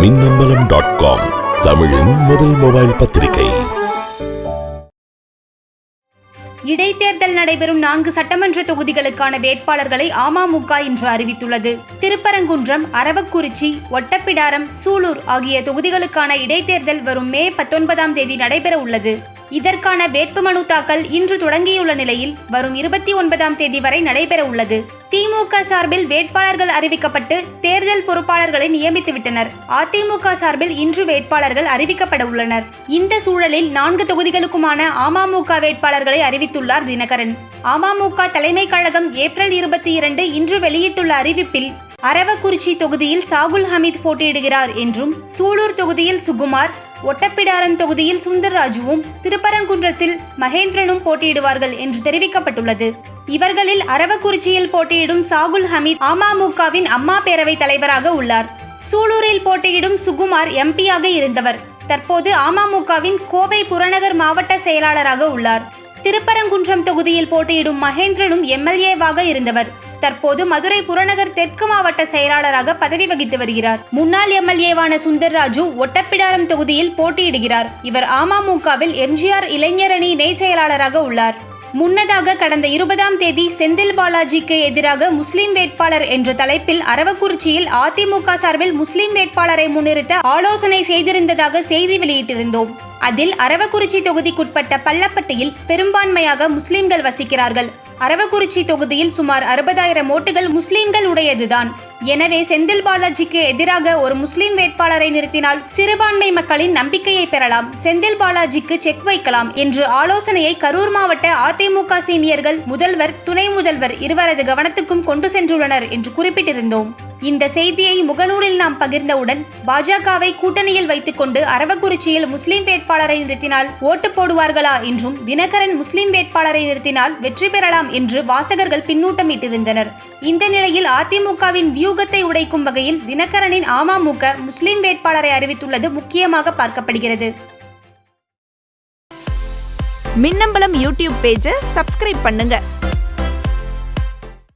Minnambalam dot com தமிழின் முதல் mobile பத்திரிகை. இடைத்தேர்தல் நடைபெறும் நான்கு சட்டமன்ற தொகுதிகளுக்கான வேட்பாளர்களை அமமுக இன்று அறிவித்துள்ளது. திருப்பரங்குன்றம் அரவக்குறிச்சி ஒட்டப்பிடாரம் சூலூர் ஆகிய தொகுதிகளுக்கான இடைத்தேர்தல் வரும் மே பத்தொன்பதாம் தேதி நடைபெற உள்ளது. இதற்கான வேட்புமனு தாக்கல் இன்று தொடங்கியுள்ள நிலையில் வரும் இருபத்தி ஒன்பதாம் தேதி வரை நடைபெற உள்ளது. திமுக சார்பில் வேட்பாளர்கள் அறிவிக்கப்பட்டு தேர்தல் பொறுப்பாளர்களை நியமித்துவிட்டனர். அதிமுக சார்பில் இன்று வேட்பாளர்கள் அறிவிக்கப்பட உள்ளனர். இந்த சூழலில் நான்கு தொகுதிகளுக்குமான அமமுக வேட்பாளர்களை அறிவித்துள்ளார் தினகரன். அமமுக தலைமை கழகம் ஏப்ரல் இருபத்தி இரண்டு இன்று வெளியிட்டுள்ள அறிவிப்பில் அரவக்குறிச்சி தொகுதியில் சாகுல் ஹமீத் போட்டியிடுகிறார் என்றும் சூலூர் தொகுதியில் சுகுமார் ஒட்டப்பிடாரம் தொகுதியில் சுந்தர்ராஜுவும் திருப்பரங்குன்றத்தில் மகேந்திரனும் போட்டியிடுவார்கள் என்று தெரிவிக்கப்பட்டுள்ளது. இவர்களில் அரவக்குறிச்சியில் போட்டியிடும் சாகுல் ஹமீத் அமமுகவின் அம்மா பேரவை தலைவராக உள்ளார். சூலூரில் போட்டியிடும் சுகுமார் எம்பியாக இருந்தவர். தற்போது அமமுகவின் கோவை புறநகர் மாவட்ட செயலாளராக உள்ளார். திருப்பரங்குன்றம் தொகுதியில் போட்டியிடும் மகேந்திரனும் எம்எல்ஏவாக இருந்தவர். தற்போது மதுரை புறநகர் தெற்கு மாவட்ட செயலாளராக பதவி வகித்து வருகிறார். முன்னாள் எம்எல்ஏவான சுந்தர்ராஜு ஒட்டப்பிடாரம் தொகுதியில் போட்டியிடுகிறார். இவர் அமமுகவில் எம்ஜிஆர் இளைஞரணி இணை செயலாளராக உள்ளார். முன்னதாக கடந்த இருபதாம் தேதி செந்தில் பாலாஜிக்கு எதிராக முஸ்லிம் வேட்பாளர் என்ற தலைப்பில் அரவக்குறிச்சியில் அதிமுக சார்பில் முஸ்லிம் வேட்பாளரை முன்னிறுத்த ஆலோசனை செய்திருந்ததாக செய்தி வெளியிட்டிருந்தோம். அதில் அரவக்குறிச்சி தொகுதிக்குட்பட்ட பள்ளப்பட்டியில் பெரும்பான்மையாக முஸ்லிம்கள் வசிக்கிறார்கள். அரவக்குறிச்சி தொகுதியில் சுமார் அறுபதாயிரம் ஓட்டுகள் முஸ்லிம்கள் உடையதுதான். எனவே செந்தில் பாலாஜிக்கு எதிராக ஒரு முஸ்லிம் வேட்பாளரை நிறுத்தினால் சிறுபான்மை மக்களின் நம்பிக்கையை பெறலாம். செந்தில் பாலாஜிக்கு செக் வைக்கலாம் என்று ஆலோசனையை கரூர் மாவட்ட அதிமுக சீனியர்கள் முதல்வர் துணை முதல்வர் இருவரது கவனத்துக்கும் கொண்டு சென்றுள்ளனர் என்று குறிப்பிட்டிருந்தோம். இந்த செய்தியை முகநூலில் நாம் பகிர்ந்தவுடன் பாஜகவை கூட்டணியில் வைத்துக்கொண்டு அரவக்குறிச்சியில் முஸ்லிம் வேட்பாளரை நிறுத்தினால் ஓட்டு போடுவார்களா என்றும் தினகரன் முஸ்லிம் வேட்பாளரை நிறுத்தினால் வெற்றி பெறலாம் என்று வாசகர்கள் பின்னூட்டமிட்டிருந்தனர். இந்த நிலையில் அதிமுகவின் வியூகத்தை உடைக்கும் வகையில் தினகரனின் அமமுக முஸ்லிம் வேட்பாளரை அறிவித்துள்ளது முக்கியமாக பார்க்கப்படுகிறது. மின்னம்பலம் யூடியூப் பேஜை சப்ஸ்கிரைப் பண்ணுங்க.